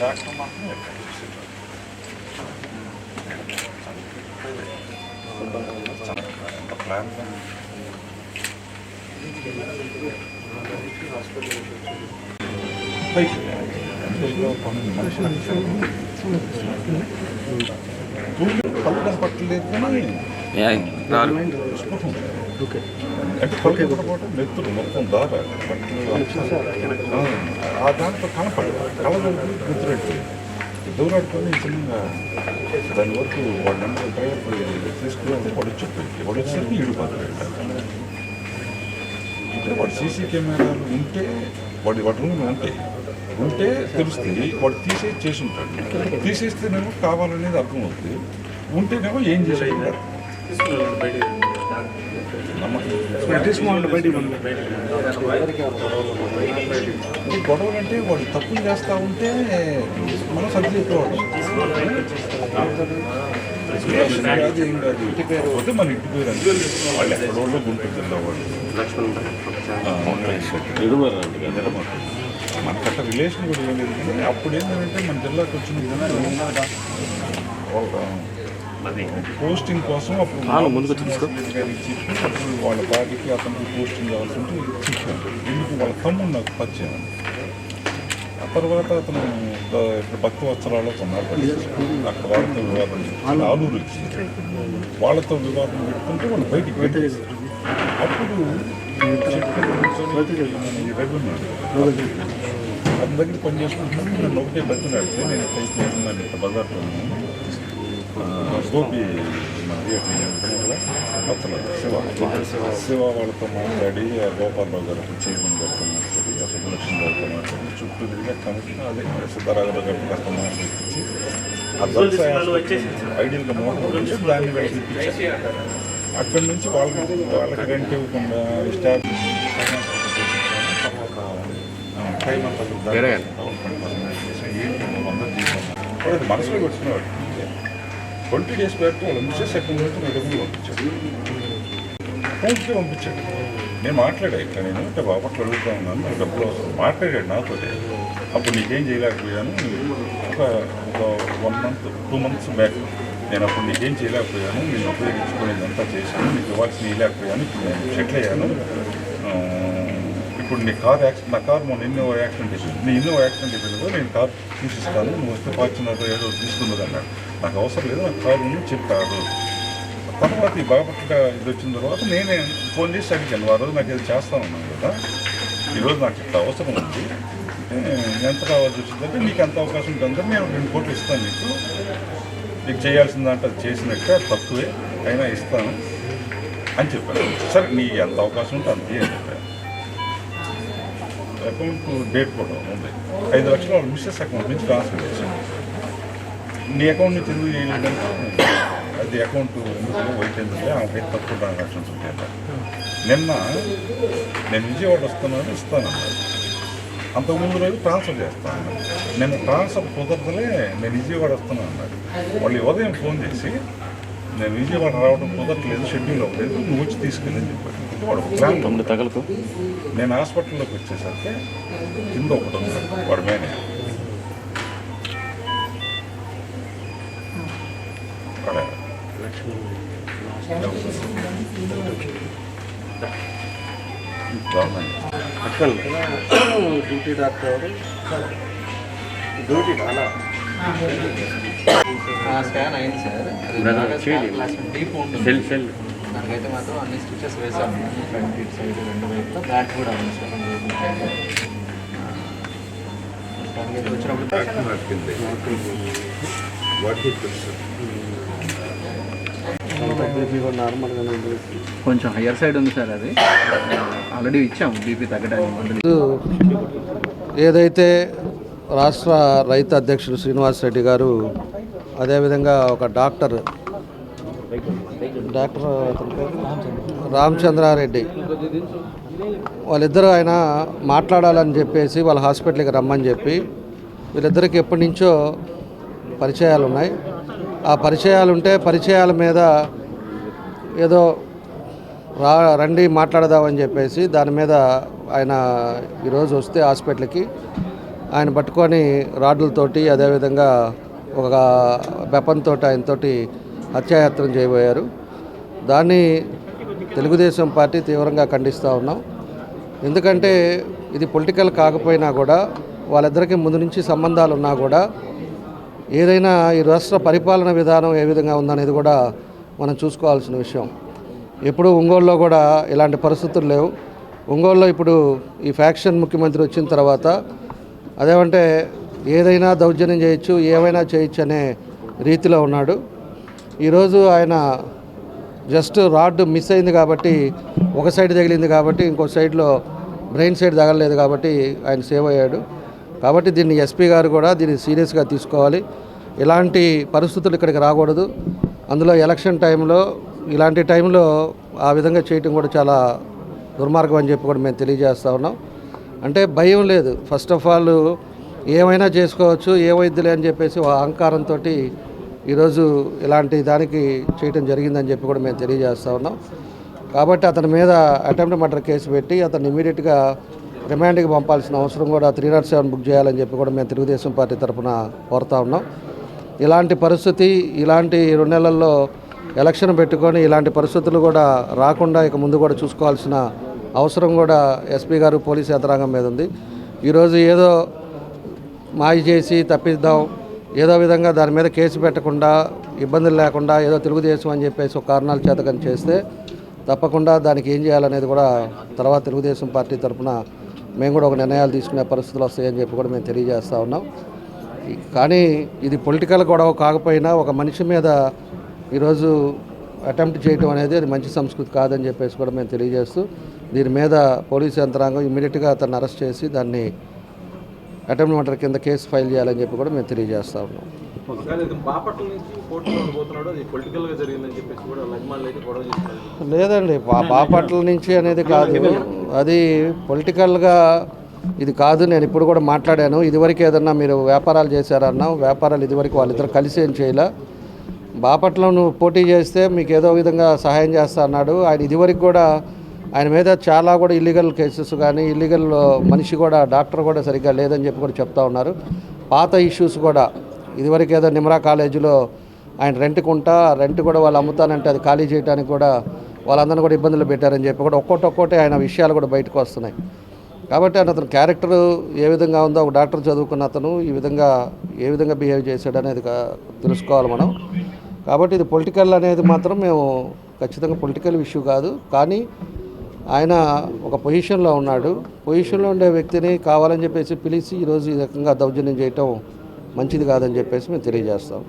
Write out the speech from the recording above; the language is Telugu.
డాక్టర్ మాత్రం ఎక్కడ చూసేవాడు. ఎంత ప్లాన్ కనపడటం నెత్తులు మొత్తం దార ఆ, దాంట్లో కనపడదు కళ్ళ గుర్తుపెట్టి దూరాడుకొని చిన్నగా దాని వరకు వాడు నన్ను డ్రైవర్ తీసుకుని వాడు చెప్పి వాడు వచ్చేసరికి ఇడిపోతాడు అంటే వాడు సీసీ కెమెరాలు ఉంటే వాడి వాడి రూమ్ ఉంటే ఉంటే తెలుస్తుంది వాడు తీసేసి చేసి ఉంటాడు తీసేస్తేనేమో కావాలనేది అర్థమవుతుంది ఉంటేనేమో ఏం చేసేది ఈ గొడవలు అంటే వాడు తప్పులు చేస్తూ ఉంటే మనం సర్ది చెప్పేవాడు అది ఏం కాదు ఇంటి పేరు పోతే మన ఇంటి పేరు అంటే వాళ్ళు ఎక్కడో గుంటూరు జిల్లా వాళ్ళు. మనకట్ట రిలేషన్ కూడా లేదు. అప్పుడు ఏంటంటే మన జిల్లాకు వచ్చిన ఒక పోస్టింగ్ కోసం అప్పుడు ముందుకు అప్పుడు వాళ్ళ బాడీకి అతనికి పోస్టింగ్ కావాల్సి ఉంటే ఇచ్చాను ఎందుకు వాళ్ళ తమ్ముడు నాకు పరిచయం? ఆ తర్వాత అతను ఇక్కడ భక్తి వస్త్రాల్లో కొన్నారు అక్కడ వాళ్ళతో వివాదం ఆలూరు వాళ్ళతో వివాదం పెట్టుకుంటే వాళ్ళు బయటికి అప్పుడు. అతని దగ్గర పని చేసుకుంటున్నాను. నన్ను ఒకటే బతున్నాడు నేను ఇట్లా ఇట్లా బజార్లో గోపి అతను శివ శివ వాళ్ళతో మాట్లాడి గోపాలరావు గారు చైర్మన్ గారితో మాట్లాడి సుబ్బలక్ష్మి గారితో మాట్లాడి చుట్టూ తిరిగి కమిటీ అదే సిద్ధారాఘవ గారితో కాస్త మాట్లాడించి ఐడియల్గా మోసం దాన్ని వెళ్ళి అక్కడి నుంచి వాళ్ళకి వాళ్ళకి రెంట్ ఇవ్వకుండా స్టాఫ్ టైం అంతా ఏంటి మనసులో పెట్టుకున్నాడు ట్వంటీ డేస్ బ్యాక్ వాళ్ళ మిస్సెస్ అకౌంట్ నుంచి నా డబ్బులు పంపించాడు. ఫోన్కి పంపించాడు. నేను మాట్లాడా ఇక్కడ నేను అంటే బాపట్ల అడుగుతా ఉన్నాను నాకు డబ్బులు అవసరం. మాట్లాడాడు నాతో. అప్పుడు నీకేం చేయలేకపోయాను ఒక ఒక one month two months back నేను అప్పుడు నీకేం చేయలేకపోయాను నేను ఉపయోగించుకునేది అంతా చేశాను నీకు ఇవ్వాల్సిన ఇవ్వలేకపోయాను ఇప్పుడు నేను సెటిల్ అయ్యాను. ఇప్పుడు నీ కార్ యాక్సిడెంట్ నా కార్ మొన్న ఎన్నో యాక్సిడెంట్ అయిపోయింది నీ ఎన్నో యాక్సిడెంట్ అయిపోయింది నేను కార్ తీసిస్తాను నువ్వు వస్తే ఫార్చునర్ ఏదో తీసుకున్నది అన్నాడు. నాకు అవసరం లేదు నాకు కారు ఉంది చెప్పాడు. తర్వాత ఈ బాపట్ల ఇది వచ్చిన తర్వాత నేనే ఫోన్ చేసి అడిగాను ఆ రోజు నాకు ఇది చేస్తా ఉన్నాను కదా ఈరోజు నాకు ఇట్లా అవసరం ఉంది ఎంత కావాల్సి వచ్చిందంటే నీకు ఎంత అవకాశం ఉంటుందో నేను రెండు కోట్లు ఇస్తాను నీకు. నీకు చేయాల్సిందంటే అది చేసినట్టే తక్కువే అయినా ఇస్తాను అని చెప్పాను సరే నీ ఎంత అవకాశం ఉంటే అంతే అకౌంట్ డేట్ కూడా ఉంది. ఐదు లక్షలు వాళ్ళ మిస్సెస్ అకౌంట్ నుంచి ట్రాన్స్ఫర్ చేశాను నీ అకౌంట్ నుంచి ఎందుకు చేయలేదంటే అది అకౌంట్ ఎందుకు వైట్ ఎందుకంటే ఆమెకి తక్కువ ట్రాన్సాక్షన్స్ ఉంటాయి నిన్న నేను విజయవాడ వస్తున్నాను ఇస్తానన్నారు అంతకుముందు రోజు ట్రాన్స్ఫర్ చేస్తాను నేను ట్రాన్స్ఫర్ కుదరదలే నేను విజయవాడ వస్తున్నాను అన్నాడు వాళ్ళు ఉదయం ఫోన్ చేసి నేను విజయవాడ రావడం కుదరట్లేదు షెడ్యూల్ అవ్వలేదు నువ్వు వచ్చి తీసుకెళ్ళని చెప్పాడు వాడు తగలకు? నేను హాస్పిటల్లోకి వచ్చేసరికి కింద ఒకటి ఉన్నాడు వాడు గవర్నమెంట్ డ్యూటీ డాక్టర్ డ్యూటీ అలా స్కాన్ అయింది సార్. డీప్ ఉంటుంది. Cell cell. దానికైతే మాత్రం అన్ని స్టిచెస్ వేసాము ఫ్రంట్ ఇటు సైడ్ రెండు వైపులో. బ్యాక్ కూడా ఉంది సార్. దానికైతే వచ్చినప్పుడు కొంచెం హయ్యర్ సైడ్ ఉంది సార్ అది. ఆల్రెడీ ఇచ్చాము బీపీ తగ్గడానికి. ఏదైతే రాష్ట్ర రైతు అధ్యక్షుడు శ్రీనివాస్ రెడ్డి గారు అదేవిధంగా ఒక డాక్టర్ డాక్టర్ రామచంద్రారెడ్డి. వాళ్ళిద్దరూ ఆయన మాట్లాడాలని చెప్పేసి వాళ్ళ హాస్పిటల్కి రమ్మని చెప్పి వీళ్ళిద్దరికి ఎప్పటి నుంచో పరిచయాలు ఉన్నాయి. ఆ పరిచయాలు ఉంటే పరిచయాల మీద ఏదో రా రండి మాట్లాడదామని చెప్పేసి దాని మీద ఆయన ఈరోజు వస్తే హాస్పిటల్కి. ఆయన పట్టుకొని రాడ్లతోటి అదేవిధంగా ఒక బెపంతో ఆయనతోటి హత్యాయత్నం చేయబోయారు. దాన్ని తెలుగుదేశం పార్టీ తీవ్రంగా ఖండిస్తూ ఉన్నాం. ఎందుకంటే ఇది పొలిటికల్ కాకపోయినా కూడా వాళ్ళిద్దరికీ ముందు నుంచి సంబంధాలు ఉన్నా కూడా ఏదైనా ఈ రాష్ట్ర పరిపాలన విధానం ఏ విధంగా ఉందనేది కూడా మనం చూసుకోవాల్సిన విషయం. ఎప్పుడు ఒంగోలులో కూడా ఇలాంటి పరిస్థితులు లేవు. ఒంగోలులో ఇప్పుడు ఈ ఫ్యాక్షన్ ముఖ్యమంత్రి వచ్చిన తర్వాత అదేమంటే ఏదైనా దౌర్జన్యం చేయొచ్చు ఏమైనా చేయొచ్చు అనే రీతిలో ఉన్నాడు. ఈరోజు ఆయన జస్ట్ రాడ్ మిస్ అయింది కాబట్టి ఒక సైడ్ తగిలింది కాబట్టి ఇంకో సైడ్లో బ్రెయిన్ సైడ్ తగలలేదు కాబట్టి ఆయన సేవ్ అయ్యాడు. కాబట్టి దీన్ని ఎస్పీ గారు కూడా దీన్ని సీరియస్గా తీసుకోవాలి. ఇలాంటి పరిస్థితులు ఇక్కడికి రాకూడదు. అందులో ఎలక్షన్ టైంలో ఇలాంటి టైంలో ఆ విధంగా చేయటం కూడా చాలా దుర్మార్గం అని చెప్పి కూడా మేము తెలియజేస్తా ఉన్నాం. అంటే భయం లేదు. ఫస్ట్ ఆఫ్ ఆల్ ఏమైనా చేసుకోవచ్చు ఏమైద్దిలే అని చెప్పేసి ఒక అహంకారంతో ఈరోజు ఇలాంటి దానికి చేయటం జరిగిందని చెప్పి కూడా మేము తెలియజేస్తా ఉన్నాం. కాబట్టి అతని మీద అటెంప్ట్ మర్డర్ కేసు పెట్టి అతను ఇమీడియట్గా రిమాండ్కి పంపాల్సిన అవసరం కూడా త్రీ నాట్ సెవెన్ బుక్ చేయాలని చెప్పి కూడా మేము తెలుగుదేశం పార్టీ తరఫున కోరుతా ఉన్నాం. ఇలాంటి పరిస్థితి ఇలాంటి రెండు నెలల్లో ఎలక్షన్ పెట్టుకొని ఇలాంటి పరిస్థితులు కూడా రాకుండా ఇక ముందు కూడా చూసుకోవాల్సిన అవసరం కూడా ఎస్పీ గారు పోలీసు యంత్రాంగం మీద ఉంది. ఈరోజు ఏదో మాయ చేసి తప్పిద్దాం ఏదో విధంగా దాని మీద కేసు పెట్టకుండా ఇబ్బందులు లేకుండా ఏదో తెలుగుదేశం అని చెప్పేసి ఒక కారణాల చేత కానీ చేస్తే తప్పకుండా దానికి ఏం చేయాలనేది కూడా తర్వాత తెలుగుదేశం పార్టీ తరఫున మేము కూడా ఒక నిర్ణయాలు తీసుకునే పరిస్థితులు వస్తాయని చెప్పి కూడా మేము తెలియజేస్తూ ఉన్నాం. కానీ ఇది పొలిటికల్ గొడవ కాకపోయినా ఒక మనిషి మీద ఈరోజు అటెంప్ట్ చేయటం అనేది అది మంచి సంస్కృతి కాదని చెప్పేసి కూడా మేము తెలియజేస్తూ దీని మీద పోలీసు యంత్రాంగం ఇమీడియట్గా అతన్ని అరెస్ట్ చేసి దాన్ని అటెంప్ట్ మర్డర్ కింద కేసు ఫైల్ చేయాలని చెప్పి కూడా మేము తెలియజేస్తా ఉన్నాం. లేదండి బాపట్ల నుంచి అనేది కాదు. అది పొలిటికల్గా ఇది కాదు నేను ఇప్పుడు కూడా మాట్లాడాను. ఇదివరకు ఏదన్నా మీరు వ్యాపారాలు చేశారన్నా వ్యాపారాలు ఇదివరకు వాళ్ళిద్దరు కలిసి ఏం చేయలే. బాపట్ల నువ్వు పోటీ చేస్తే మీకు ఏదో విధంగా సహాయం చేస్తా అన్నాడు. ఆయన ఇదివరకు కూడా ఆయన మీద చాలా కూడా ఇల్లీగల్ కేసెస్ కానీ ఇల్లీగల్ మనిషి కూడా డాక్టర్ కూడా సరిగ్గా లేదని చెప్పి కూడా చెప్తా ఉన్నారు. పాత ఇష్యూస్ కూడా ఇదివరకు ఏదో నిమ్రా కాలేజీలో ఆయన రెంట్ కొంటా రెంట్ కూడా వాళ్ళు అమ్ముతానంటే అది ఖాళీ చేయడానికి కూడా వాళ్ళందరినీ కూడా ఇబ్బందులు పెట్టారని చెప్పి కూడా ఒక్కొక్కటి ఆయన విషయాలు కూడా బయటకు వస్తున్నాయి. కాబట్టి ఆయన అతని క్యారెక్టర్ ఏ విధంగా ఉందో ఒక డాక్టర్ చదువుకున్న అతను ఈ విధంగా ఏ విధంగా బిహేవ్ చేశాడు అనేది తెలుసుకోవాలి మనం. కాబట్టి ఇది పొలిటికల్ అనేది మాత్రం మేము ఖచ్చితంగా పొలిటికల్ ఇష్యూ కాదు. కానీ ఆయన ఒక పొజిషన్లో ఉన్నాడు. పొజిషన్లో ఉండే వ్యక్తిని కావాలని చెప్పేసి పిలిచి ఈరోజు ఈ రకంగా దౌర్జన్యం చేయటం మంచిది కాదని చెప్పేసి మేము తెలియజేస్తాం.